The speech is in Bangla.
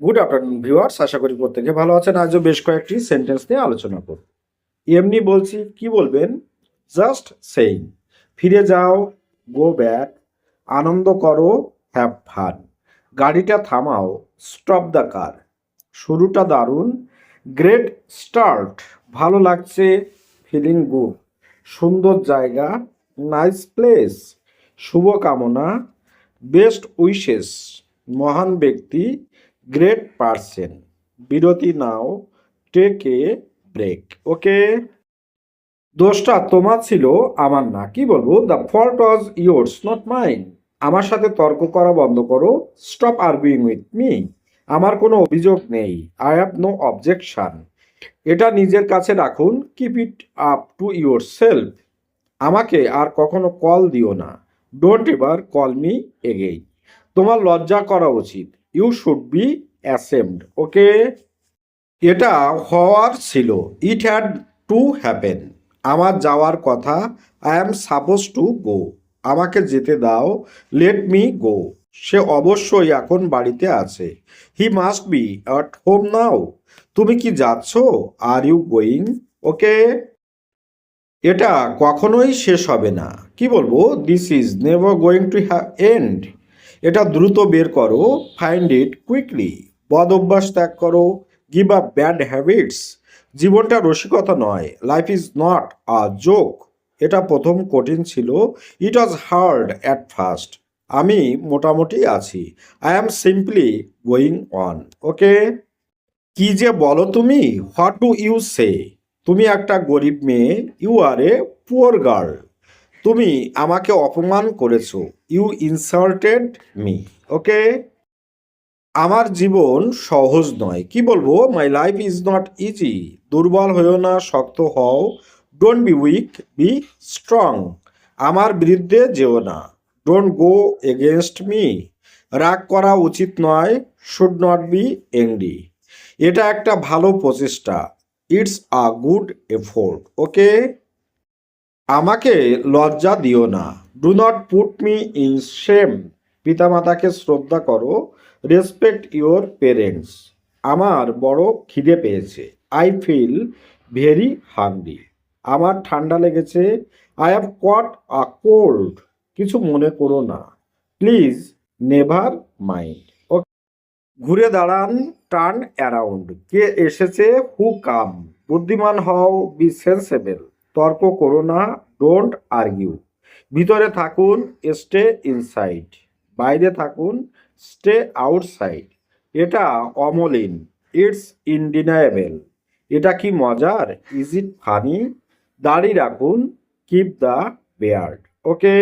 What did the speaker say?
গুড আফটারনুন ভিউয়ার্স আশা করি প্রত্যেকে ভালো আছেন। আজও বেশ কয়েকটি সেন্টেন্স নিয়ে আলোচনা করব। এমনি বলছি, কি বলবেন? জাস্ট সেইং ফিরে যাও গো ব্যাক আনন্দ করো হ্যাভ ফান গাড়িটা থামাও স্টপ দ্য কার শুরুটা দারুণ। গ্রেট স্টার্ট ভালো লাগছে ফিলিং গুড সুন্দর জায়গা নাইস প্লেস শুভকামনা বেস্ট উইশেস মহান ব্যক্তি গ্রেট পারসন বিরতি নাও। টেক এ ব্রেক ওকে দোষটা তোমার ছিল, আমার না। কি বলব? The fault was yours not mine আমার সাথে তর্ক করা বন্ধ করো। স্টপ আরবিং উইথ মি আমার কোনো অভিযোগ নেই। আই হ্যাভ নো অবজেকশন এটা নিজের কাছে রাখুন। Keep it up to yourself আমাকে আর কখনো কল দিও না। Don't ever call me again তোমার লজ্জা করা উচিত। You should be ashamed okay? এটা হওয়ার ছিল। ইট হ্যাড টু হ্যাপেন আমার যাওয়ার কথা। I am suppose to go আমাকে যেতে দাও। লেট মি গো সে অবশ্যই এখন বাড়িতে আছে। He must be at home now তুমি কি যাচ্ছ? আর ইউ গোয়িং ওকে? এটা কখনোই শেষ হবে না। কি বলব? This is never going to have and এটা দ্রুত বের করো। ফাইন্ড ইট কুইকলি বদ অভ্যাস ত্যাগ করো গিভ আপ ব্যাড হ্যাবিটস জীবনটা রসিকতা নয় life is not a joke এটা প্রথম কঠিন ছিল it was hard at first আমি মোটামুটি আছি I am simply going on okay কি যে বলো তুমি হোয়াট ডু ইউ সে তুমি একটা গরিব মেয়ে you are a poor girl তুমি আমাকে অপমান করেছ ইউ ইনসাল্টেড মি ওকে আমার জীবন সহজ নয়। কি বলব? My life is not easy দুর্বল হয়েও না, শক্ত হও। Don't be weak be strong আমার বিরুদ্ধে যেও না। ডোন্ট গো এগেনস্ট মি রাগ করা উচিত নয় শুড নট বি এংরি এটা একটা ভালো প্রচেষ্টা। It's a good effort okay আমাকে লজ্জা দিও না। Do not put me in shame পিতামাতাকে শ্রদ্ধা করো রেসপেক্ট ইওর পেরেন্টস আমার বড় খিদে পেয়েছে। আই ফিল ভেরি হাংরি আমার ঠান্ডা লেগেছে। I have caught a cold কিছু মনে করো না। প্লিজ নেভার মাইন্ড ঘুরে দাঁড়ান টার্ন অ্যারাউন্ড কে এসেছে? হু কাম বুদ্ধিমান হও বি সেন্সেবল তর্ক করো না ডোন্ট আর্গিউ ভিতরে থাকুন স্টে ইনসাইড বাইরে থাকুন স্টে আউটসাইড এটা অমলিন ইটস ইনডিনায়েবেল এটা কি মজার? ইজ ইট ফানি দাড়ি রাখুন কিপ দ্য বেয়ার্ড ওকে